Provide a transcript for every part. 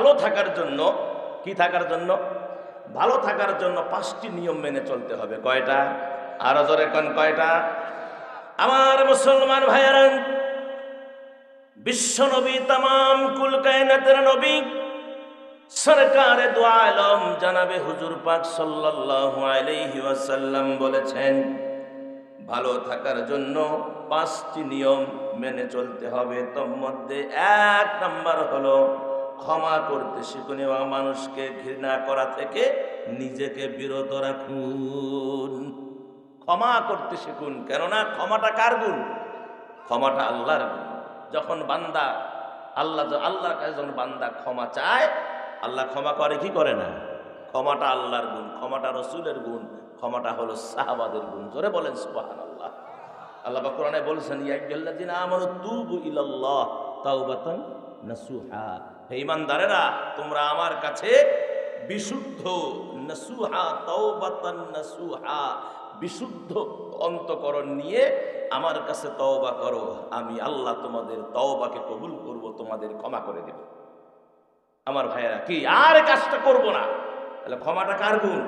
ভালো থাকার জন্য, কি থাকার জন্য? ভালো থাকার জন্য পাঁচটি নিয়ম মেনে চলতে হবে। কয়টা? আরও জোরে কোন কয়টা? আমার মুসলমান ভাইয়েরা বিশ্ব নবী তাম কুল কায়নাতের নবী, সরকারে দু আলম জানাবে হুজুর পাক সাল্লাল্লাহু আলাইহি ওয়াসাল্লাম বলেছেন, ভালো থাকার জন্য পাঁচটি নিয়ম মেনে চলতে হবে। তোর মধ্যে এক নাম্বার হলো ক্ষমা করতে শিখুন এবং মানুষকে ঘৃণা করা থেকে নিজেকে বিরত রাখুন। ক্ষমা করতে শিখুন, কেননা ক্ষমাটা কার গুণ? ক্ষমাটা আল্লাহর গুণ। যখন বান্দা, আল্লাহ আল্লাহর কাছে যখন বান্দা ক্ষমা চায়, আল্লাহ ক্ষমা করে, কি করে না? ক্ষমাটা আল্লাহর গুণ, ক্ষমাটা রসুলের গুণ, ক্ষমাটা হলো সাহাবাদের গুণ। জোরে বলেন সুবাহান আল্লাহ আল্লাহ বা কোরআনে বলছেন ইয়াজ্জাল্লাযিনা আমানু তুবু ইলাল্লাহ তাওবাতান নাসুহা। হে ঈমানদারেরা তোমরা আমার কাছে বিশুদ্ধ নাসুহা, তাওবাতান নাসুহা, বিশুদ্ধ অন্তকরণ নিয়ে আমার কাছে তওবা করো। আমি আল্লাহ তোমাদের তওবাকে কবুল করব, তোমাদের ক্ষমা করে দেব। আমার ভাইয়েরা, কি, আর কাজটা করব না? তাহলে ক্ষমাটা কার গুণ?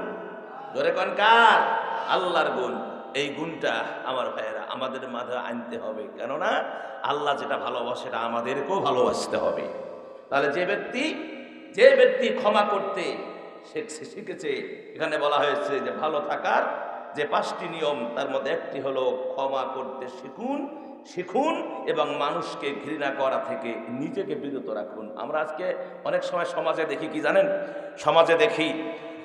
ধরে কন কার? আল্লাহর গুণ। এই গুণটা আমার ভাইয়েরা, আমাদের মাঝে আনতে হবে। কেননা, আল্লাহ যেটা ভালোবাসে সেটা আমাদেরকেও ভালোবাসতে হবে। তাহলে যে ব্যক্তি যে ব্যক্তি ক্ষমা করতে শিখছে, এখানে বলা হয়েছে যে ভালো থাকার যে পাঁচটি নিয়ম, তার মধ্যে একটি হলো ক্ষমা করতে শিখুন শিখুন এবং মানুষকে ঘৃণা করা থেকে নিজেকে বিরত রাখুন। আমরা আজকে অনেক সময় সমাজে দেখি, কি জানেন? সমাজে দেখি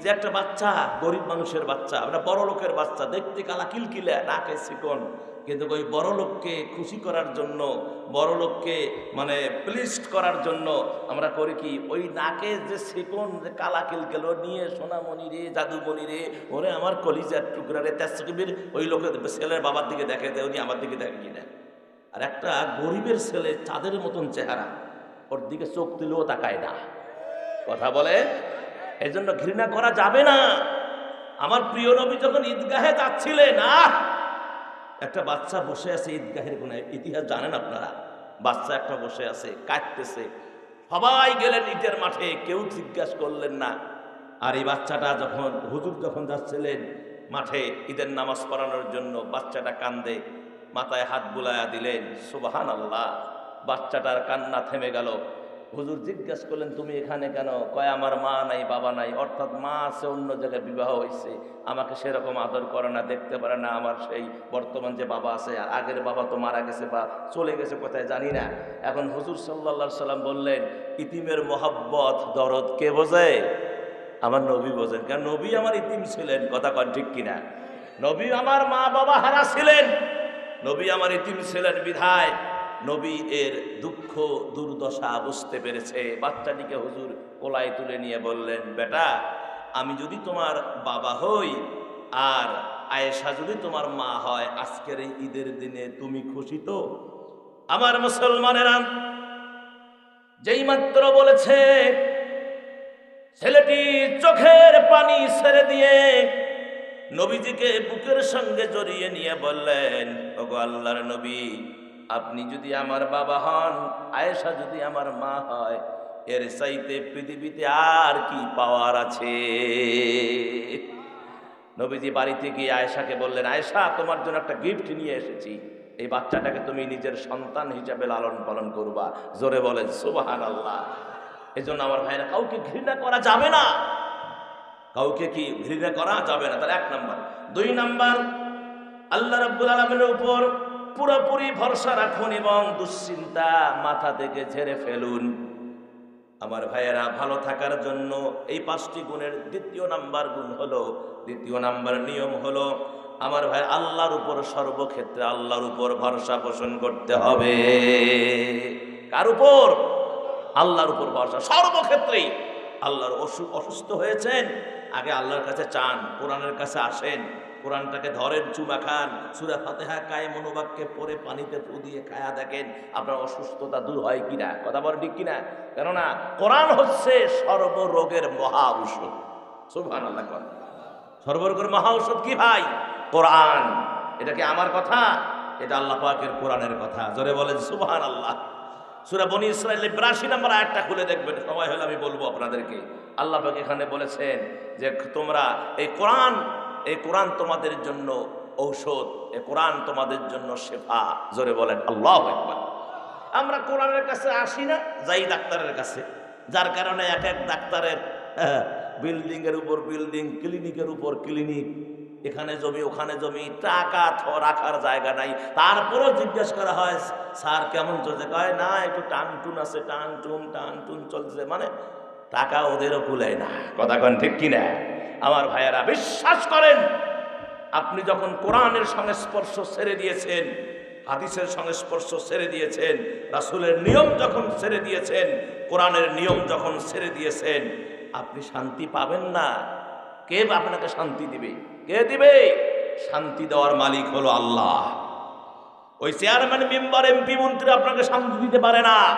যে একটা বাচ্চা, গরিব মানুষের বাচ্চা, আমরা বড় লোকের বাচ্চা, দেখতে কালা কিলকিলে নাকে চিকন। কিন্তু ওই বড় লোককে খুশি করার জন্য, বড় লোককে মানে প্লিস্ট করার জন্য আমরা করি কি, ওই নাকে যে চিকন, যে কালা কিলকেলো নিয়ে সোনামণি রে, জাদুমণি রে, ওরে আমার কলিজার টুকরা রে তেসকিবির ওই লোকের ছেলের বাবার দিকে দেখে দেয় উনি আমার দিকে দেখে কিনা আর একটা গরিবের ছেলে, চাঁদের মতন চেহারা, ওর দিকে চোখ দিলেও তাকায় না। কথা বলে? এই জন্য ঘৃণা করা যাবে না। আমার প্রিয় নবী যখন ঈদগাহে যাচ্ছিলেন, আহ! একটা বাচ্চা বসে আছে ঈদগাহের কোন ইতিহাস জানেন আপনারা? বাচ্চা একটা বসে আছে, কাঁদতেছে। সবাই গেলেন ঈদের মাঠে, কেউ জিজ্ঞাসা করলেন না। আর এই বাচ্চাটা যখন, হুজুর যখন যাচ্ছিলেন মাঠে ঈদের নামাজ পড়ানোর জন্য, বাচ্চাটা কান্দে, মাথায় হাত বুলায়া দিলেন সুবাহান আল্লাহ বাচ্চাটার কান্না থেমে গেল। হুজুর জিজ্ঞেস করলেন, তুমি এখানে কেন? কয়, আমার মা নাই, বাবা নাই। অর্থাৎ মা আছে, অন্য জায়গায় বিবাহ হয়েছে আমাকে সেরকম আদর করে না, দেখতে পারে না আমার সেই বর্তমান যে বাবা আছে আগের বাবা তো মারা গেছে বা চলে গেছে কোথায় জানি না। এখন হুজুর সাল্লা সাল্লাম বললেন, ইতিমের মোহাব্বত, দরদ কে বোঝে? আমার নবী বোঝেন। কারণ নবী আমার ইতিম ছিলেন, কথা কন ঠিক কিনা? নবী আমার মা বাবা হারা ছিলেন। নবী আমার ইতিম ছিলেন, বিধায় নবী এর দুঃখ, দুর্দশা বুঝতে পেরেছে। বাচ্চাটিকে হুজুর কোলায় তুলে নিয়ে বললেন, বেটা, আমি যদি তোমার বাবা হই আর আয়েশা যদি তোমার মা হয়, আজকের এই ঈদের দিনে তুমি খুশি তো? আমার মুসলমানেরা যেই মাত্র বলেছে, ছেলেটি চোখের পানি ছেড়ে দিয়ে নবীজিকে বুকের সঙ্গে জড়িয়ে নিয়ে বললেন, ওগো আল্লাহর নবী আপনি যদি আমার বাবা হন, আয়েশা যদি আমার মা হয়, এর চাইতে পৃথিবীতে আর কি পাওয়ার আছে? নবীজি বাড়িতে গিয়ে আয়েশাকে বললেন, আয়েশা, তোমার জন্য একটা গিফট নিয়ে এসেছি। এই বাচ্চাটাকে তুমি নিজের সন্তান হিসাবে লালন পালন করবা। জোরে বলেন সুবাহান আল্লাহ এই জন্য আমার ভাইরা, কাউকে ঘৃণা করা যাবে না। কাউকে কি ঘৃণা করা যাবে না? তার এক নাম্বার। দুই নাম্বার, আল্লাহ রাব্বুল আলমের উপর পুরোপুরি ভরসা রাখুন এবং দুশ্চিন্তা মাথা থেকে ঝেড়ে ফেলুন। আমার ভাইয়েরা, ভালো থাকার জন্য এই পাঁচটি গুণের দ্বিতীয় নাম্বার গুণ হলো, দ্বিতীয় নাম্বার নিয়ম হলো, আমার ভাই, আল্লাহর উপর সর্বক্ষেত্রে আল্লাহর উপর ভরসা পোষণ করতে হবে। কার উপর? আল্লাহর উপর ভরসা। সর্বক্ষেত্রেই আল্লাহর অসু- অসুস্থ হয়েছেন, আগে আল্লাহর কাছে চান, কোরআনের কাছে আসেন কোরআনটাকে ধরেন, চুমা খান। সুরা ফাতেহা কায়ে মনোবাক্যে পরে পানিতে ফু দিয়ে খায়া দেখেন, আপনার অসুস্থতা দূর হয় কিনা? কথা বলেন ঠিক কিনা? কেননা কোরআন হচ্ছে সর্বরোগের মহা ঔষধ। সুবহান আল্লাহ সর্বরোগের মহা ঔষধ কি ভাই? কোরআন। এটা কি আমার কথা? এটা আল্লাহ পাকের কোরআনের কথা। জোরে বলেন সুবহান আল্লাহ সুরা বনি ইসরায়েলের বিরাশি নম্বর আয়াতটা খুলে দেখবেন। সময় হলে আমি বলব আপনাদেরকে। আল্লাহ পাক এখানে বলেছেন যে তোমরা এই কোরআন এই কোরআন তোমাদের জন্য ঔষধ, এই কোরআন তোমাদের জন্য শেফা। জোরে বলেন, আল্লাহ একবার আমরা কোরআনের কাছে আসি না, যাই ডাক্তারের কাছে। যার কারণে এক এক ডাক্তারের বিল্ডিং এর উপর বিল্ডিং, ক্লিনিকের উপর ক্লিনিক, এখানে জমি, ওখানে জমি, টাকা রাখার জায়গা নাই। তারপরেও জিজ্ঞেস করা হয়, স্যার, কেমন চলছে? কয়, না, একটু টান টুন আছে টান টুন টান টুন চলছে। মানে টাকা ওদেরও কুলায় না। কথা কন ঠিক কিনা? আমার ভাইয়েরা, বিশ্বাস করেন, আপনি যখন কোরআনের সংস্পর্শ ছেড়ে দিয়েছেন, হাদিসের সংস্পর্শ ছেড়ে দিয়েছেন, রাসুলের নিয়ম যখন ছেড়ে দিয়েছেন, কোরআনের নিয়ম যখন ছেড়ে দিয়েছেন, আপনি শান্তি পাবেন না। কে আপনাকে শান্তি দিবে? কে দিবে? শান্তি দেওয়ার মালিক হলো আল্লাহ। ওই চেয়ারম্যান, মেম্বার, এমপি, মন্ত্রী আপনাকে শান্তি দিতে পারে না।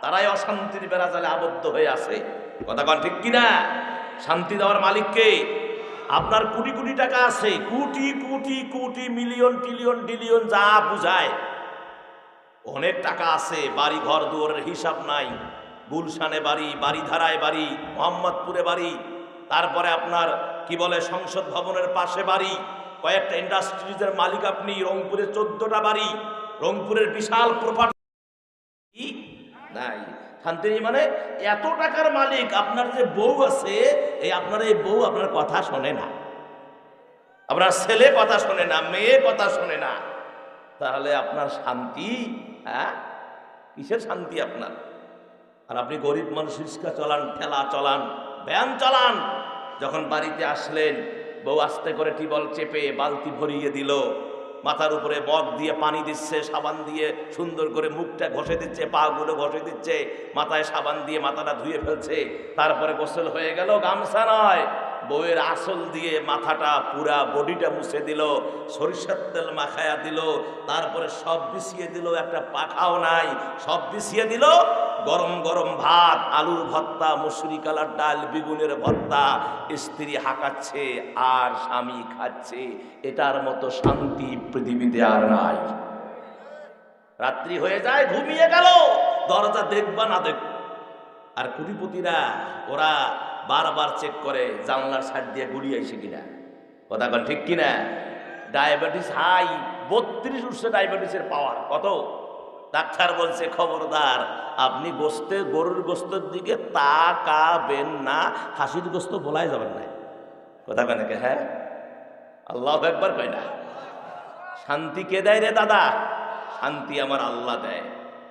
তারাই অশান্তির বেড়া বেড়াজালে আবদ্ধ হয়ে আছে। কথা কন ঠিক কিনা? শান্তি দেওয়ার মালিককে। আপনার কোটি কোটি টাকা আছে, কোটি কোটি কোটি মিলিয়ন ট্রিলিয়ন ডিলিয়ন যা বুঝায়। অনেক টাকা আছে, বাড়ি, ঘর, দুয়ারের হিসাব নাই। গুলশানে বাড়ি বাড়িধারায় বাড়ি, মোহাম্মদপুরে বাড়ি, তারপরে আপনার কি বলে সংসদ ভবনের পাশে বাড়ি, কয়েকটা ইন্ডাস্ট্রিজের মালিক আপনি, রংপুরে চোদ্দটা বাড়ি, রংপুরের বিশাল প্রপার্টি? নাই। শান্তি মানে এত টাকার মালিক আপনার যে বউ আছে, এই আপনার এই বউ আপনার কথা শোনে না। আপনার ছেলে কথা শোনে না, মেয়ে কথা শোনে না। তাহলে আপনার শান্তি হ্যাঁ? কিসের শান্তি আপনার? আর আপনি গরিব মানুষ, রিক্সা চলান, ঠেলা চলান ব্যায়াম চালান। যখন বাড়িতে আসলেন, বউ আস্তে করে টিবল চেপে বালতি ভরিয়ে দিল। মাথার উপরে বক দিয়ে পানি দিচ্ছে, সাবান দিয়ে সুন্দর করে মুখটা ঘষে দিচ্ছে, পাগুলো ঘষে দিচ্ছে, মাথায় সাবান দিয়ে মাথাটা ধুয়ে ফেলছে। তারপরে গোসল হয়ে গেল, গামছা নয়, বউয়ের আসল দিয়ে মাথাটা পুরা বডিটা মুছে দিল, সরিষার তেল মাখায়া দিল, তারপরে সব বিছিয়ে দিল, একটা পাখাও নাই, সব বিছিয়ে দিল গরম গরম ভাত, আলুর ভর্তা, মুসুরি কালার ডাল, বেগুনের ভর্তা, স্ত্রী হাঁকাচ্ছে, আর স্বামী খাচ্ছে, এটার মতো শান্তি পৃথিবীতে আর নাই। রাত্রি হয়ে যায়, ঘুমিয়ে গেল, দরজা দেখবা না দেখ। আর কুটিপতিরা, ওরা বারবার চেক করে, জানলার সাইড দিয়ে গুড়ি আইসে কিনা। কথা ঠিক কিনা? ডায়াবেটিস হাই, বত্রিশ উঠছে ডায়াবেটিসের পাওয়ার, কত? ডাক্তার বলছে, খবরদার, আপনি গোস্তে, গরুর গোস্তের দিকে তাকাবেন না হাসির গোস্ত বলাই যাবেন না। কথা কেন হ্যাঁ। আল্লাহ একবার কয় না। শান্তি কে দেয় রে দাদা? শান্তি আমার আল্লাহ দেয়।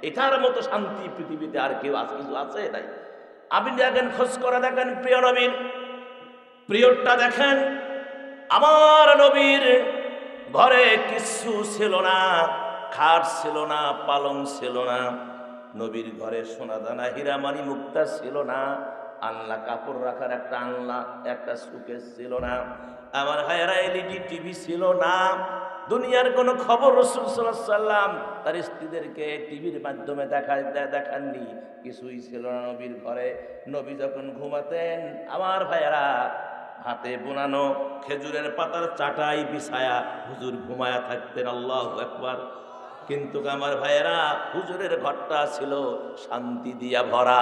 এটার মতো শান্তি পৃথিবীতে আর কেউ কিছু আছে তাই আপনি দেখেন, খোঁজ করে দেখেন, প্রিয় নবীর। প্রিয়টা দেখেন, আমার নবীর ঘরে কিছু ছিল না। খাট ছিল না, পালং ছিল না, নবীর ঘরে সোনা দানা হীরামানি মুক্তা ছিল না, আনলা কাপড় রাখার একটা আনলা, একটা সুকেস ছিল না, আমার ভাইয়েরা এলইডি, টিভি ছিল না। দুনিয়ার কোনো খবর রসুল সাল্লাম তার স্ত্রীদেরকে টিভির মাধ্যমে দেখা, দেখাননি, কিছুই ছিল না নবীর ঘরে। নবী যখন ঘুমাতেন, আমার ভাইয়েরা হাতে বোনানো খেজুরের পাতার চাটাই বিছায়া হুজুর ঘুমায়া থাকতেন, আল্লাহ একবার কিন্তু আমার ভাইয়েরা, হুজুরের ঘরটা ছিল শান্তি দিয়া ভরা।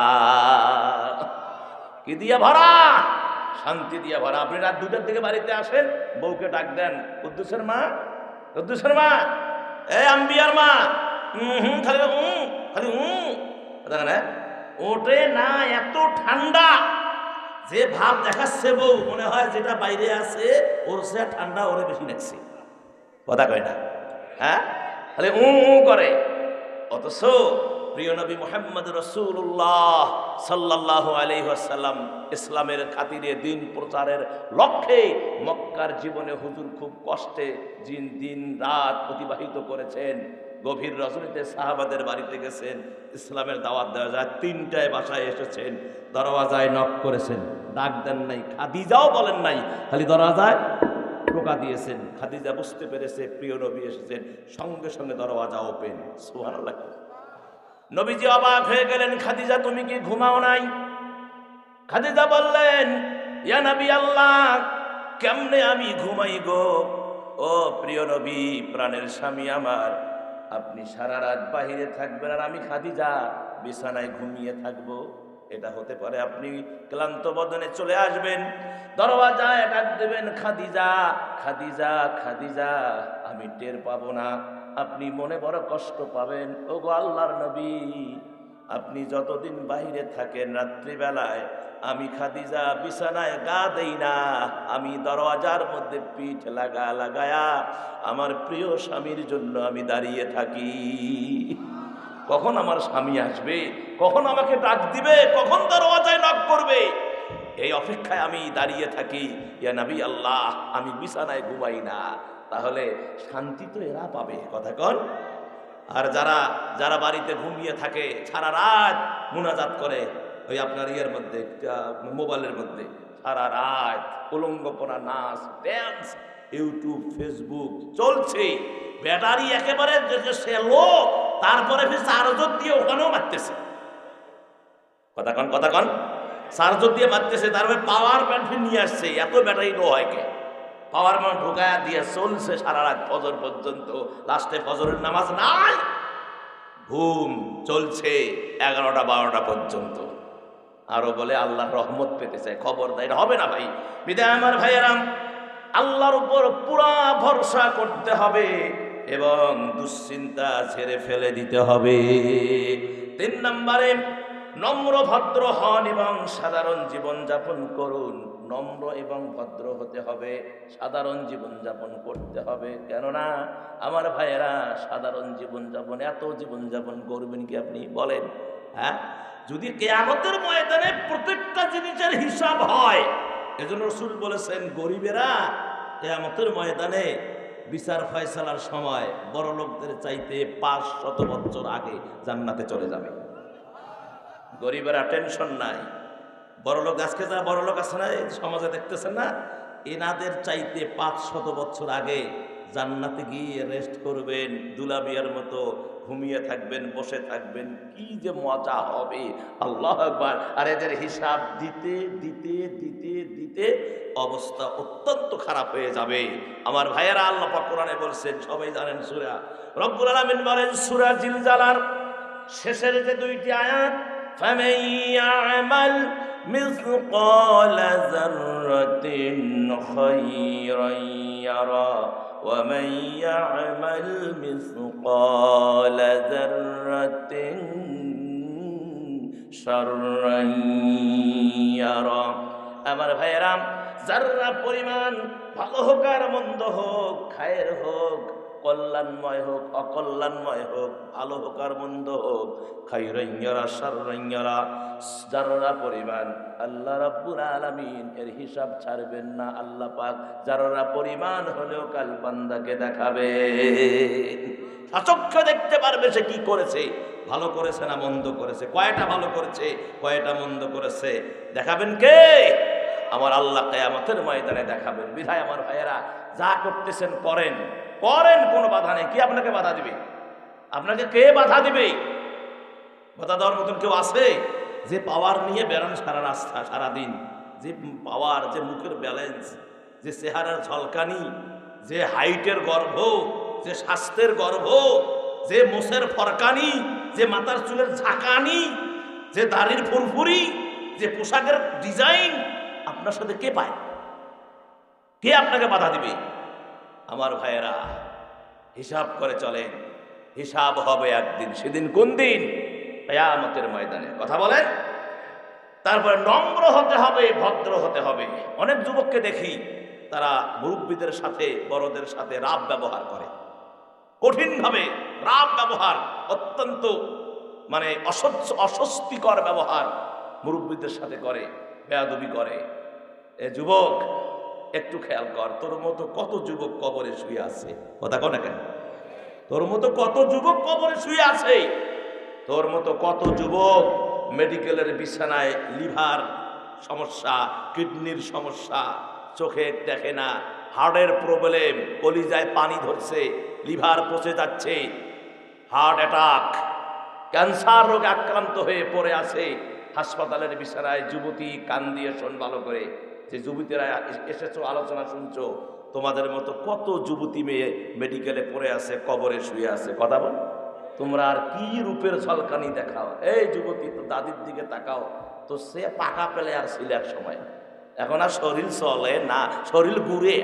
কি দিয়া ভরা? শান্তি দিয়া ভরা। আপনি রাত দুটার দিকে বাড়িতে আসেন, বউকে ডাক দেন, কুদ্দুসের মা কুদ্দুসের মা, এ আম্বিয়ার মা হুম, খালি হুম খালি হুম দেখেন হ্যাঁ? ওঠে না, এত ঠান্ডা, যে ভাব দেখাচ্ছে বউ, মনে হয় যেটা বাইরে আছে, ওর সে ঠান্ডা ওরে বেশি লাগছে। কথা কয় না? হ্যাঁ? তাহলে উ করে। অথচ প্রিয় নবী মোহাম্মদ রসুল্লাহ সাল্লাহ আলহাসাল্লাম ইসলামের খাতিরে দিন প্রচারের লক্ষ্যে মক্কার জীবনে হুজুর খুব কষ্টে দিন দিন রাত অতিবাহিত করেছেন, গভীর রজনীতে সাহাবাদের বাড়িতে গেছেন, ইসলামের দাওয়াত দেওয়া যায়, তিনটায় বাসায় এসেছেন, দরওয়াজায় নক করেছেন, ডাক দেন নাই, খাদিজাও বলেন নাই, খালি দরওয়াজায় টোকা দিয়েছেন। খাদিজা বুঝতে পেরেছে, প্রিয় নবী এসেছেন। সঙ্গে সঙ্গে দরওয়াজা ওপেন। সুবহানাল্লাহ। নবীজি অবাক হয়ে গেলেন, খাদিজা, তুমি কি ঘুমাও নাই? খাদিজা বললেন, ইয়া নবী আল্লাহ, কেমনে আমি ঘুমাই গো? ও প্রিয় নবী, প্রাণের স্বামী আমার, আপনি সারা রাত বাহিরে থাকবেন আর আমি খাদিজা বিছানায় ঘুমিয়ে থাকব। এটা হতে পারে। আপনি ক্লান্ত বদনে চলে আসবেন দরওয়াজায় ডাক দেবেন, খাদিজা খাদিজা খাদিজা, আমি টের পাবো না। আপনি মনে বড় কষ্ট পাবেন। ও গো আল্লাহর নবী, আপনি যতদিন বাইরে থাকেন রাত্রিবেলায়, আমি খাদিজা বিছানায় গা দেই না, আমি দরওয়াজার মধ্যে পিঠ লাগা লাগায়া, আমার প্রিয় স্বামীর জন্য আমি দাঁড়িয়ে থাকি। কখন আমার স্বামী আসবে? কখন আমাকে ডাক দিবে? কখন দরওয়াজায় নক করবে? এই অপেক্ষায় আমি দাঁড়িয়ে থাকি। ইয়া নবী আল্লাহ, আমি বিছানায় ঘুমাই না। তাহলে শান্তি তো এরা পাবে, কথা কন। আর যারা যারা বাড়িতে ঘুমিয়ে থাকে, সারা রাত মুনাজাত করে, ওই আপনার ইয়ের মধ্যে মোবাইলের মধ্যে, সারা রাত উলঙ্গপনা, নাচ ড্যান্স ইউটিউব ফেসবুক চলছে। ব্যাটারি একেবারে সেলো তারপরে ফির চার্জর দিয়ে ওখানেও মারতেছে। কথা কন কথা কন। চার্জর দিয়ে মারতেছে তারপরে পাওয়ার ব্যান্ড ফির নিয়ে আসছে, এত ব্যাটারি লো হয় কে? পাওয়ার ম্যান ঢুকায়া দিয়ে চলছে সারা রাত ফজর পর্যন্ত লাস্টে ফজরের নামাজ নাই। ঘুম চলছে এগারোটা, বারোটা পর্যন্ত। আরও বলে আল্লাহর রহমত পেতে চায়, খবর দেয়, এটা হবে না ভাই। বিদায় আমার ভাইয়েরাম, আল্লাহর উপর পুরা ভরসা করতে হবে। এবং দুশ্চিন্তা ছেড়ে ফেলে দিতে হবে। তিন নম্বরে নম্র ভদ্র হন এবং সাধারণ জীবন যাপন করুন। নম্র এবং ভদ্র হতে হবে, সাধারণ জীবন যাপন করতে হবে। কেননা, আমার ভাইয়েরা, সাধারণ জীবন যাপন এত জীবন যাপন করবেন কি আপনি? বলেন হ্যাঁ? যদি কেয়ামতের ময়দানে প্রত্যেকটা জিনিসের হিসাব হয়, এজন্য রসুল বলেছেন, গরিবেরা কেয়ামতের ময়দানে বিচার ফয়সালার সময় বড় লোকদের চাইতে পাঁচ শত বছর আগে জান্নাতে চলে যাবে। গরিবেরা টেনশন নাই। বড় লোক আজকে যা বড় লোক আছে না সমাজে দেখতেছেন না? এনাদের চাইতে পাঁচ শত বছর আগে জান্নাতে গিয়ে রেস্ট করবেন দুলাবিয়ার মতো ঘুমিয়ে থাকবেন বসে থাকবেন কি যে মজা হবে আল্লাহ একবার আর এদের হিসাব দিতে দিতে দিতে দিতে অবস্থা অত্যন্ত খারাপ হয়ে যাবে আমার ভাইয়েরা আল্লাহ পাক কোরআনে বলছেন সবাই জানেন সুরা রব্বুল আলামিন বলেন সুরা জিলজালার শেষের যে দুইটি আয়াত فمن يعمل مثقال ذرة خيرا يرى ومن يعمل مثقال ذرة شرا يرى আমার ভাইয়েরাম যারা পরিমাণ ভালো হোক আর মন্দ হোক খায়ের হোক কল্যাণময় হোক, অকল্যাণময় হোক, ভালো হোক আর মন্দ হোক খাইরঞ্জরা সারঞ্জরা যারা পরিমাণ, আল্লাহ রাব্বুল আলামিন এর হিসাব ছাড়বেন না, আল্লাহ পাক যারা পরিমাণ হলেও কাল বান্দাকে দেখাবে। সচক্ষে দেখতে পারবে সে কি করেছে, ভালো করেছে না মন্দ করেছে, কয়টা ভালো করেছে, কয়টা মন্দ করেছে, দেখাবেন কে? আমার আল্লাহ কেয়ামতের ময়দানে দেখাবেন। বিধায় আমার ভাইয়েরা, যা করতেছেন করেন। করেন কোনো বাধা নেই। কি আপনাকে বাধা দিবে? আপনাকে কে বাধা দিবে? বাধা দেওয়ার মতন কেউ আছে? যে পাওয়ার নিয়ে বেড়ান সারা রাস্তা, সারাদিন। যে পাওয়ার, যে মুখের ব্যালেন্স যে চেহারার ঝলকানি, যে হাইটের গর্ভ, যে স্বাস্থ্যের গর্ভ, যে মোষের ফরকানি, যে মাথার চুলের ঝাঁকানি, যে দাড়ির ফুরফুরি, যে পোশাকের ডিজাইন আপনার সাথে কে পায়? কে আপনাকে বাধা দিবে? আমার ভাইয়েরা, হিসাব করে চলেন, হিসাব হবে একদিন, সেদিন কোন দিন? কেয়ামতের ময়দানে। কথা বলেন? তারপরে নম্র হতে হবে, ভদ্র হতে হবে। অনেক যুবককে দেখি, তারা মুরব্বীদের সাথে, বড়দের সাথে রাব ব্যবহার করে। কঠিনভাবে রাব ব্যবহার, অত্যন্ত মানে অস্বচ্ছ অস্বস্তিকর ব্যবহার মুরব্বীদের সাথে করে, বেয়াদবি করে। এ যুবক একটু খেয়াল কর, তোর মতো কত যুবক কবরে শুয়ে আছে? কথা কনে কেন? তোর মতো কত যুবক কবরে শুয়ে আছে? তোর মতো কত যুবক মেডিকেলের বিছানায় লিভার সমস্যা, কিডনির সমস্যা, চোখে দেখে না, হার্টের প্রবলেম, কলিজায় পানি ধরছে, লিভার পচে যাচ্ছে, হার্ট অ্যাটাক, ক্যান্সার রোগে আক্রান্ত হয়ে পড়ে আছে, হাসপাতালের বিছানায় যুবতী কান দিয়ে শোন ভালো করে। যে যুবতীরা এসেছ, আলোচনা শুনছো, তোমাদের মতো কত যুবতী মেয়ে মেডিকেলে পড়ে আছে, কবরে শুয়ে আছে, কথা বল। তোমরা আর কি রূপের ঝলকানি দেখাও। এই যুবতী তো দাদির দিকে তাকাও। তো সে পাকা পেলে আর ছিল এক সময়। এখন আর শরীর চলে না, শরীর ঘুরে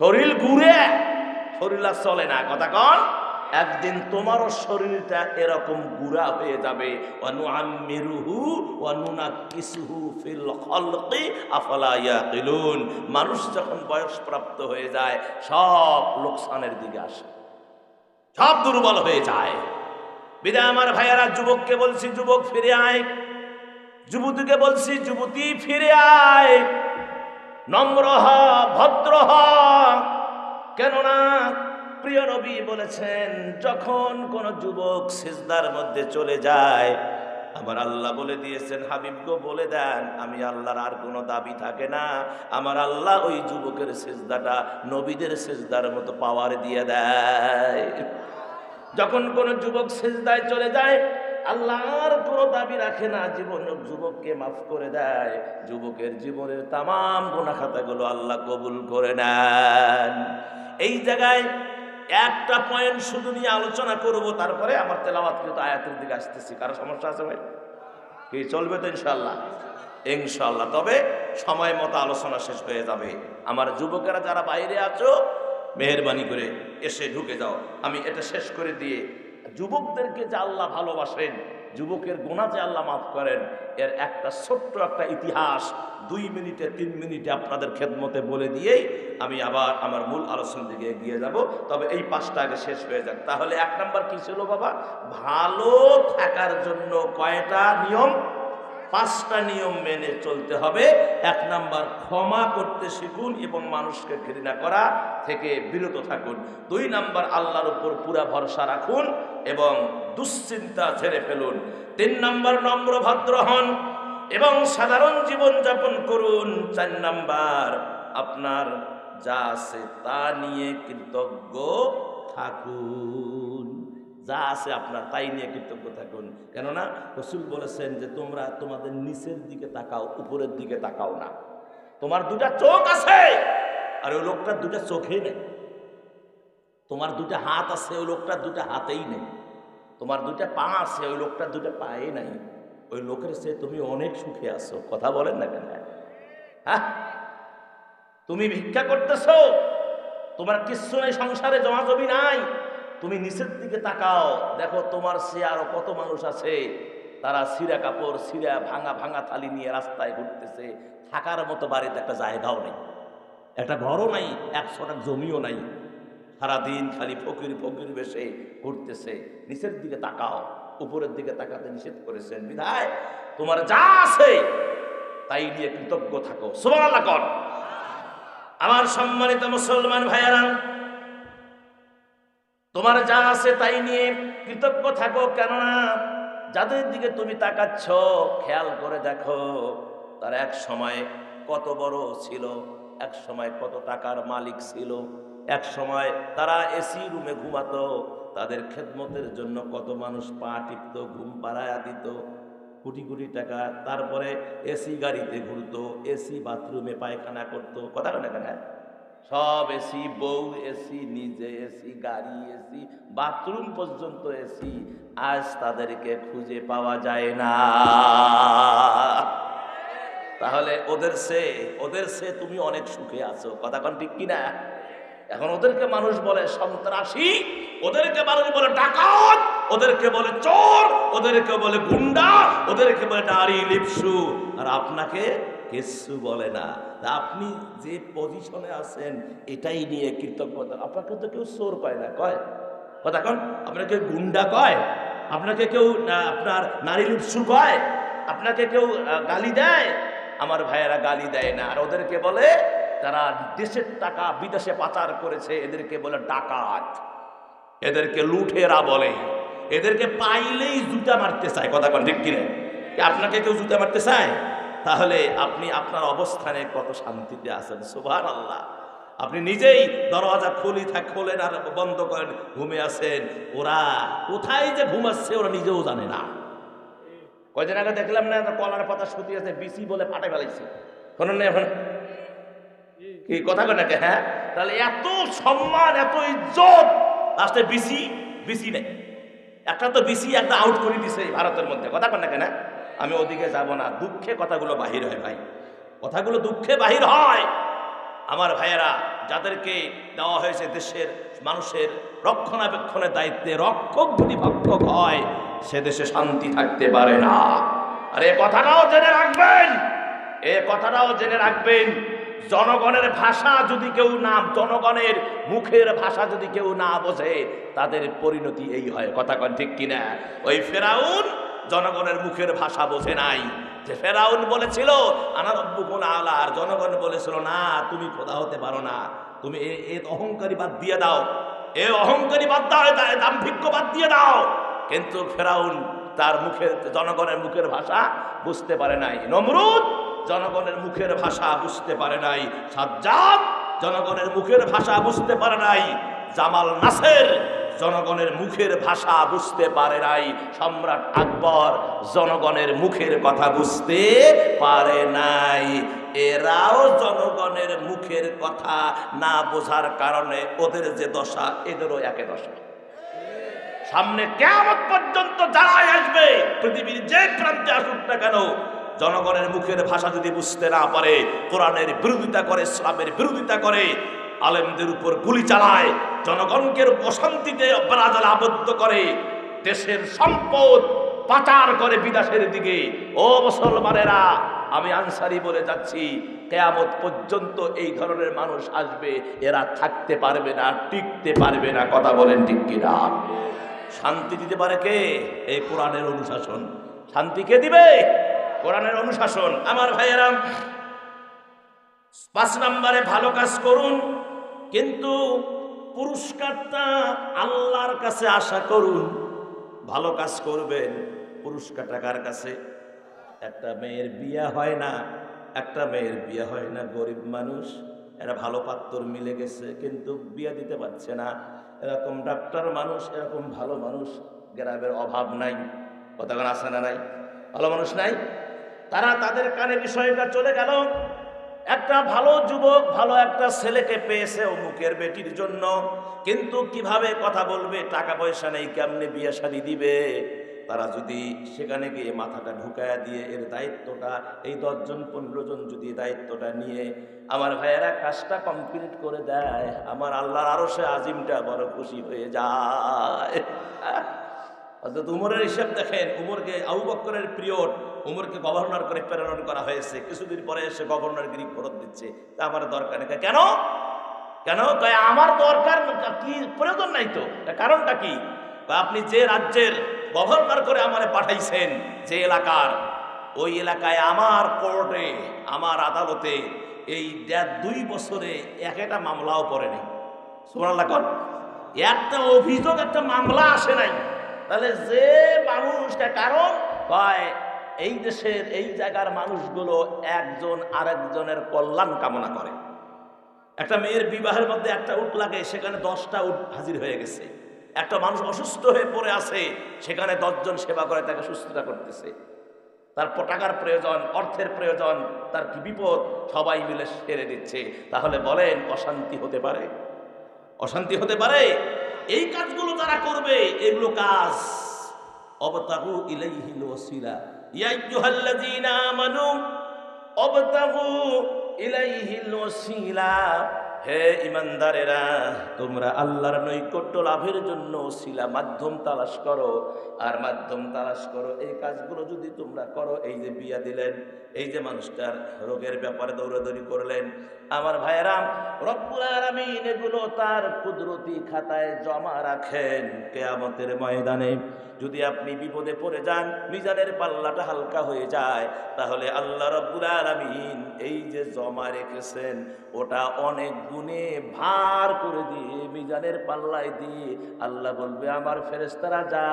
শরীর ঘুরে শরীর আর চলে না, কথা কন। একদিন তোমারও শরীরটা এরকম গুড়া হয়ে যাবে। মানুষ যখন বয়সপ্রাপ্ত হয়ে যায়, সব লোকসানের দিকে আসে। সব দুর্বল হয়ে যায়। বিদায় আমার ভাইয়ারা, যুবককে বলছি, যুবক ফিরে আয়। যুবতীকে বলছি, যুবতী ফিরে আয়। নম্র হ, ভদ্র হ। কেননা প্রিয় নবী বলেছেন, যখন কোন যুবক সিজদার মধ্যে চলে যায়, আমার আল্লাহ বলে দিয়েছেন হাবিবগো বলে দেন, আমি আল্লাহর আর কোনো দাবি থাকে না। আমার আল্লাহ ওই যুবকের সেজদাটা নবীদের সেজদার মতো পাওয়ার দিয়ে দেয়। যখন কোন যুবক সেজদায় চলে যায়, আল্লাহ আর কোনো দাবি রাখে না, জীবন যুবককে মাফ করে দেয়। যুবকের জীবনের তামাম গোনা খাতাগুলো আল্লাহ কবুল করে নেন। এই জায়গায় একটা পয়েন্ট শুধু নিয়ে আলোচনা করব, তারপরে আমার তেলাবাদ কিন্তু আয়াতের দিকে আসতেছি। কারও সমস্যা আছে ভাই? কি, চলবে তো ইনশাল্লাহ ইনশাল্লাহ তবে সময় মতো আলোচনা শেষ হয়ে যাবে। আমার যুবকেরা যারা বাইরে আছো, মেহরবানি করে এসে ঢুকে যাও। আমি এটা শেষ করে দিয়ে, যুবকদেরকে যে আল্লাহ ভালোবাসেন যুবকের গোনা যে আল্লাহ মাফ করেন, এর একটা ছোট্ট একটা ইতিহাস দুই মিনিটে, তিন মিনিটে আপনাদের খেদমতে বলে দিয়েই আমি আবার আমার মূল আলোচনার দিকে এগিয়ে যাব। তবে এই পাঁচটা আগে শেষ হয়ে যাক। তাহলে এক নাম্বার কী ছিল বাবা? ভালো থাকার জন্য কয়টা নিয়ম? পাঁচটা নিয়ম মেনে চলতে হবে। এক নাম্বার, ক্ষমা করতে শিখুন এবং মানুষকে ঘৃণা করা থেকে বিরত থাকুন। দুই নাম্বার, আল্লাহর উপর পুরা ভরসা রাখুন এবং দুশ্চিন্তা ছেড়ে ফেলুন। তিন নাম্বার, নম্র ভদ্র হন এবং সাধারণ জীবন যাপন করুন। চার নাম্বার, আপনার যা আছে তা নিয়ে কৃতজ্ঞ থাকুন। যা আছে আপনার, তাই নিয়ে কৃতজ্ঞ থাকুন। কেননা রসুল বলেছেন যে, তোমরা তোমাদের নিচের দিকে তাকাও, উপরের দিকে তাকাও না। তোমার দুটা চোখ আছে, আর ওই লোকটার দুটা চোখেই নেই। তোমার দুটা হাত আছে, ওই লোকটার দুটা হাতেই নেই। তোমার দুটা পা আছে, ওই লোকটার দুটা পায়ে নাই। ওই লোকের সে তুমি অনেক সুখে আছো। কথা বলেন না কেন? হ্যাঁ? তুমি ভিক্ষা করতেছো, তোমার কিচ্ছু নেই, সংসারে জমা জমি নাই। তুমি নিচের দিকে তাকাও। দেখো তোমার সে আরও কত মানুষ আছে। তারা সিরা কাপড়, সিরা ভাঙা ভাঙা থালি নিয়ে রাস্তায় ঘুরতেছে। থাকার মতো বাড়িতে একটা জায়গাও নেই। একটা ঘরও নাই একশো টাকা জমিও নাই। সারাদিন খালি ফকির ফকির বেশে ঘুরতেছে। নিচের দিকে তাকাও। উপরের দিকে তাকাতে নিষেধ করেছেন। বিধায় তোমার যা আছে, তাই নিয়ে কৃতজ্ঞ থাকো। সুবহানাল্লাহ কর। আমার সম্মানিত মুসলমান ভাইয়ারা তোমার যা আছে তাই নিয়ে কৃতজ্ঞ থাকো, কেননা যাদের দিকে তুমি তাকাচ্ছ, খেয়াল করে দেখো, তারা এক সময় কত বড় ছিল, এক সময় কত টাকার মালিক ছিল, এক সময় তারা এসি রুমে ঘুমাতো, তাদের খেদমতের জন্য কত মানুষ পা টিপত, ঘুম পাড়ায়া দিত, কোটি কোটি টাকা, তারপরে এসি গাড়িতে ঘুরতো, এসি বাথরুমে পায়খানা করতো, কথা কেন কেন? সব এসি, বউ এসি, নিজে এসি, গাড়ি এসি, বাথরুম পর্যন্ত এসি, আজ তাদেরকে খুঁজে পাওয়া যায় না। তাহলে ওদের সে ওদের সে তুমি অনেক সুখে আছো, কথা কন ঠিক কিনা? এখন ওদেরকে মানুষ বলে সন্ত্রাসী, ওদেরকে মানুষ বলে ডাকাত, ওদেরকে বলে চোর, ওদেরকে বলে গুন্ডা, ওদেরকে বলে নারী লিপসু। আর আপনাকে কিচ্ছু বলে না। আপনি যে পজিশনে আছেন, এটাই নিয়ে কৃতজ্ঞতা। আপনাকে তো কেউ সোর কয় না, কয়? কথা কন, আপনাকে গুন্ডা কয়? আপনাকে কেউ আপনার নারী লিপসু কয়? আপনাকে কেউ গালি দেয়? আমার ভাইয়েরা গালি দেয় না। আর ওদেরকে বলে, তারা দেশের টাকা বিদেশে পাচার করেছে, এদেরকে বলে ডাকাত। এদেরকে লুঠেরা বলে। এদেরকে পাইলেই জুতা মারতে চায়। কথা কন, ঠিক কিনে? আপনাকে কেউ জুতা মারতে চায়? তাহলে আপনি আপনার অবস্থানে কত শান্তিতে আছেন? সুভান আল্লাহ আপনি নিজেই দরওয়াজা খুলি থাক, খোলেন আর বন্ধ করেন, ঘুমে আসেন ওরা কোথায় যে ঘুমাচ্ছে ওরা নিজেও জানে না। কয়দিন আগে দেখলাম না কলার পাতা সুতি আছে, বিসি বলে ফাটে ফেলাইছে। শোনেন না এখন। কি কথা কয় নাকি হ্যাঁ? তাহলে এত সম্মান, এত ইজ্জত, লাস্টে বিসি বিসি নেই। একটা তো বিসি, একটা আউট করে দিছে ভারতের মধ্যে। কথা কয় না কেন আমি ওদিকে যাব না। দুঃখে কথাগুলো বাহির হয় ভাই। কথাগুলো দুঃখে বাহির হয়। আমার ভাইয়েরা, যাদেরকে দেওয়া হয়েছে দেশের মানুষের রক্ষণাবেক্ষণের দায়িত্বে, রক্ষক যদি ভক্ষক হয়, সে দেশে শান্তি থাকতে পারে না। আর এ কথাটাও জেনে রাখবেন। এ কথাটাও জেনে রাখবেন। জনগণের ভাষা যদি কেউ না, জনগণের মুখের ভাষা যদি কেউ না বোঝে, তাদের পরিণতি এই হয়। কথা কন ঠিক কিনা? ওই ফেরাউন জনগণের মুখের ভাষা বোঝে নাই। যে ফেরাউন বলেছিল আনারব্বুকুন আলা আর জনগণ বলেছিল, না, তুমি খোদা হতে পারো না। তুমি এ অহংকারী বাদ দিয়ে দাও। এ অহংকারী বাদ দাও দাম্ভিক্য বাদ দিয়ে দাও। কিন্তু ফেরাউন তার মুখের, জনগণের মুখের ভাষা বুঝতে পারে নাই। নমরুদ জনগণের মুখের ভাষা বুঝতে পারে নাই। সাজ্জাদ জনগণের মুখের ভাষা বুঝতে পারে নাই। জামাল নাসের জনগণের মুখের ভাষা বুঝতে পারে নাই। সম্রাট আকবর জনগণের মুখের কথা বুঝতে পারে নাই। এরাও জনগণের মুখের কথা না বোঝার কারণে ওদের যে দশা, এদেরও একে দশা। সামনে কেমন পর্যন্ত যারাই আসবে, পৃথিবীর যে প্রান্তে আসুক না কেন, জনগণের মুখের ভাষা যদি বুঝতে না পারে, কোরআনের বিরোধিতা করে, ইসলামের বিরোধিতা করে আলেমদের উপর গুলি চালায়, জনগণকে অশান্তিতে বেড়াজালে আবদ্ধ করে, দেশের সম্পদ পাচার করে বিদেশের দিকে। ও মুসলমানেরা, আমি আনসারি বলে যাচ্ছি, কেয়ামত পর্যন্ত এই ধরনের মানুষ আসবে, এরা থাকতে পারবে না, টিকতে পারবে না, কথা বলেন ঠিক কিনা? শান্তি দিতে পারে কে? এই কোরআনের অনুশাসন। শান্তি কে দিবে? কোরআনের অনুশাসন। আমার ভাইয়েরা পাঁচ নম্বরে ভালো কাজ করুন, কিন্তু পুরস্কারটা আল্লাহর কাছে আশা করুন, ভালো কাজ করবেন, পুরস্কারটা কার কাছে? একটা মেয়ের বিয়ে হয় না, একটা মেয়ের বিয়ে হয় না, গরিব মানুষ, এরা ভালো পাত্তর মিলে গেছে, কিন্তু বিয়ে দিতে পারছে না। এরকম ডাক্তার মানুষ, এরকম ভালো মানুষ, গ্রামের অভাব নাই। কতক্ষণ আসে না নাই? ভালো মানুষ নাই? তারা তাদের কানে বিষয়টা চলে গেল একটা ভালো যুবক ভালো একটা ছেলেকে পেয়েছে অমুকের বেটির জন্য। কিন্তু কীভাবে কথা বলবে, টাকা পয়সা নেই, কেমনে বিয়ে শাদি দিবে? তারা যদি সেখানে গিয়ে মাথাটা ঢুকায়া দিয়ে এর দায়িত্বটা, এই দশজন, পনেরো জন যদি দায়িত্বটা নিয়ে আমার ভাইয়েরা কাজটা কমপ্লিট করে দেয়, আমার আল্লাহর আরও সে আজিমটা বড় খুশি হয়ে যায়। অর্থাৎ উমরের হিসাব দেখেন, উমরকে আবু বক্করের পিরিয়ড উমরকে গভর্নর করে প্রেরণ করা হয়েছে। কিছুদিন পরে এসে গভর্নর গিরি ফেরত দিচ্ছে। তা আমার দরকার নেই। কেন? কেন? আমার দরকার কি প্রয়োজন নাই তো? কারণটা কি? আপনি যে রাজ্যের গভর্নর করে আমারে পাঠাইছেন, যে এলাকার, ওই এলাকায় আমার কোর্টে, আমার আদালতে এই দেড় দুই বছরে এক একটা মামলাও পড়েনি সুবহানাল্লাহ কর একটা অভিযোগ, একটা মামলা আসে নাই। তাহলে যে মানুষটা কারণ কয় এই দেশের এই জায়গার মানুষগুলো একজন আরেকজনের কল্যাণ কামনা করে। একটা মেয়ের বিবাহের মধ্যে একটা উট লাগে, সেখানে দশটা উট হাজির হয়ে গেছে। একটা মানুষ অসুস্থ হয়ে পড়ে আছে, সেখানে দশজন সেবা করে, তাকে সুস্থতা করতেছে। তার টাকার প্রয়োজন, অর্থের প্রয়োজন, তার কি বিপদ, সবাই মিলে সেরে দিচ্ছে তাহলে বলেন, অশান্তি হতে পারে? অশান্তি হতে পারে? এই কাজগুলো যারা করবে, এগুলো কাজ। অবতাহু ইলাইহিল ওয়াসিলা ইয়া আইয়ুহাল্লাযীনা আমানু অবতাহু ইলাইহিল ওয়াসিলা হে ইমানদারেরা তোমরা আল্লাহর নৈকট্য লাভের জন্য শিলা মাধ্যম তালাশ করো। আর মাধ্যম তালাশ করো, এই কাজগুলো যদি তোমরা করো, এই যে বিয়া দিলেন, এই যে মানুষটার রোগের ব্যাপারে দৌড়াদৌড়ি করলেন, আমার ভাইয়েরা, রব্বুল আলামিন এগুলো তার কুদরতি খাতায় জমা রাখেন। কেয়ামতের ময়দানে যদি আপনি বিপদে পড়ে যান, মিজানের পাল্লাটা হালকা হয়ে যায়, তাহলে আল্লাহ রব্বুল আলামিন এই যে জমা রেখেছেন, ওটা অনেক গুণে ভার করে দিয়ে মিজানের পাল্লায় দিয়ে আল্লাহ বলবে, আমার ফেরেস্তারা যা,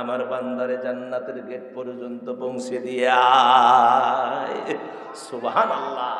আমার বান্দারে জান্নাতের গেট পর্যন্ত পৌঁছে দিয়ে আয়। সুবহান আল্লাহ